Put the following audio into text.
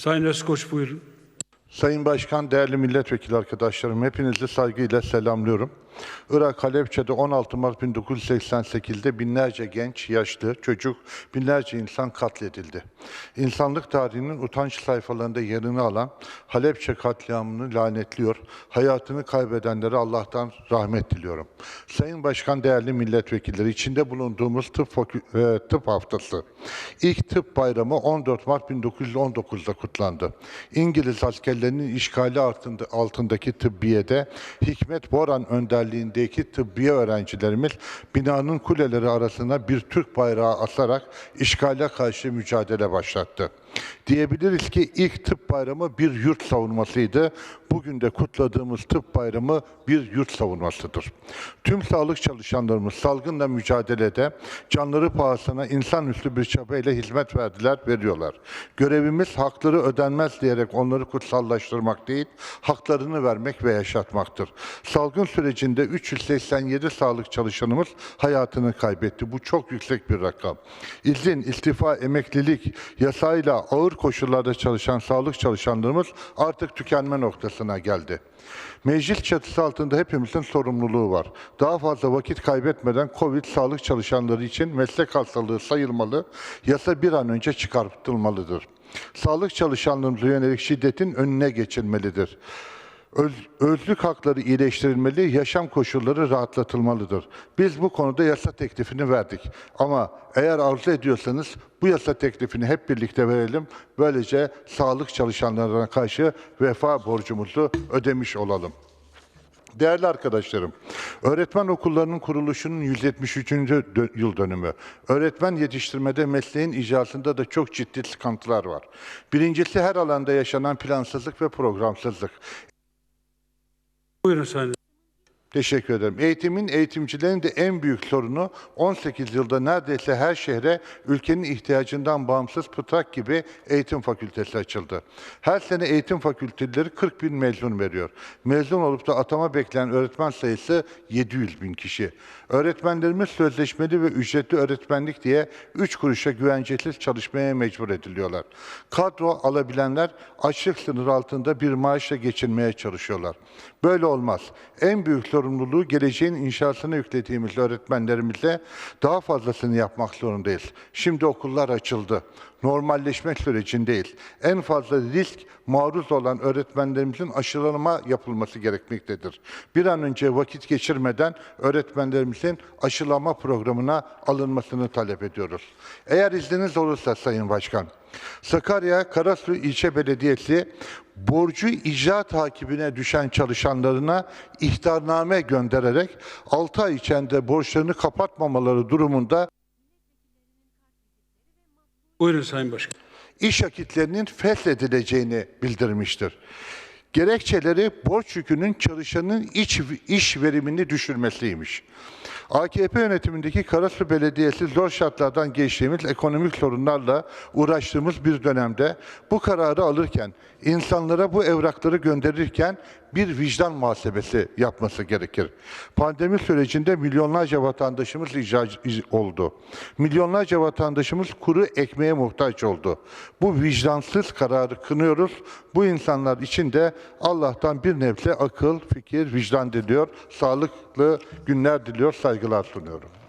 Sayın Özkoç buyurun. Sayın Başkan, değerli milletvekili arkadaşlarım, hepinizi saygıyla selamlıyorum. Irak Halepçe'de 16 Mart 1988'de binlerce genç, yaşlı, çocuk, binlerce insan katledildi. İnsanlık tarihinin utanç sayfalarında yerini alan Halepçe katliamını lanetliyor, hayatını kaybedenlere Allah'tan rahmet diliyorum. Sayın Başkan, değerli milletvekilleri, içinde bulunduğumuz tıp, e, tıp haftası, ilk tıp bayramı 14 Mart 1919'da kutlandı. İngiliz askerlerinin işgali altında, altındaki tıbbiyede Hikmet Boran önderliğindeki tıbbiye öğrencilerimiz binanın kuleleri arasına bir Türk bayrağı asarak işgale karşı mücadele başlattı. Diyebiliriz ki ilk tıp bayramı bir yurt savunmasıydı. Bugün de kutladığımız tıp bayramı bir yurt savunmasıdır. Tüm sağlık çalışanlarımız salgınla mücadelede canları pahasına insanüstü bir çabayla hizmet verdiler, veriyorlar. Görevimiz hakları ödenmez diyerek onları kutsallaştırmak değil, haklarını vermek ve yaşatmaktır. Salgın sürecinde 387 sağlık çalışanımız hayatını kaybetti. Bu çok yüksek bir rakam. İzin, istifa, emeklilik yasayla ağır koşullarda çalışan sağlık çalışanlarımız artık tükenme noktasına geldi. Meclis çatısı altında hepimizin sorumluluğu var. Daha fazla vakit kaybetmeden COVID sağlık çalışanları için meslek hastalığı sayılmalı, yasa bir an önce çıkartılmalıdır. Sağlık çalışanlarımıza yönelik şiddetin önüne geçilmelidir. Öz, özlük hakları iyileştirilmeli, yaşam koşulları rahatlatılmalıdır. Biz bu konuda yasa teklifini verdik. Ama eğer arzu ediyorsanız bu yasa teklifini hep birlikte verelim. Böylece sağlık çalışanlarına karşı vefa borcumuzu ödemiş olalım. Değerli arkadaşlarım, öğretmen okullarının kuruluşunun 173. dö- yıl dönümü. Öğretmen yetiştirmede mesleğin icrasında da çok ciddi sıkıntılar var. Birincisi her alanda yaşanan plansızlık ve programsızlık. Buyurun Sayın Teşekkür ederim. Eğitimin, eğitimcilerin de en büyük sorunu 18 yılda neredeyse her şehre ülkenin ihtiyacından bağımsız pıtrak gibi eğitim fakültesi açıldı. Her sene eğitim fakülteleri 40 bin mezun veriyor. Mezun olup da atama bekleyen öğretmen sayısı 700 bin kişi. Öğretmenlerimiz sözleşmeli ve ücretli öğretmenlik diye 3 kuruşa güvencesiz çalışmaya mecbur ediliyorlar. Kadro alabilenler açlık sınırı altında bir maaşla geçinmeye çalışıyorlar. Böyle olmaz. En büyük sorumluluğu geleceğin inşasına yüklediğimiz öğretmenlerimize daha fazlasını yapmak zorundayız. Şimdi okullar açıldı. Normalleşme sürecindeyiz. En fazla risk maruz olan öğretmenlerimizin aşılama yapılması gerekmektedir. Bir an önce vakit geçirmeden öğretmenlerimizin aşılama programına alınmasını talep ediyoruz. Eğer izniniz olursa Sayın Başkan, Sakarya Karasu İlçe Belediyesi borcu icra takibine düşen çalışanlarına ihtarname göndererek 6 ay içinde borçlarını kapatmamaları durumunda Buyurun Sayın Başkan. iş akitlerinin feshedileceğini bildirmiştir. Gerekçeleri borç yükünün çalışanın iç, iş verimini düşürmesiymiş. AKP yönetimindeki Karasu Belediyesi zor şartlardan geçtiğimiz ekonomik sorunlarla uğraştığımız bir dönemde bu kararı alırken, insanlara bu evrakları gönderirken bir vicdan muhasebesi yapması gerekir. Pandemi sürecinde milyonlarca vatandaşımız icra- oldu. Milyonlarca vatandaşımız kuru ekmeğe muhtaç oldu. Bu vicdansız kararı kınıyoruz. Bu insanlar için de Allah'tan bir nebze akıl, fikir, vicdan diliyor. Sağlıklı günler diliyor, saygılar sunuyorum.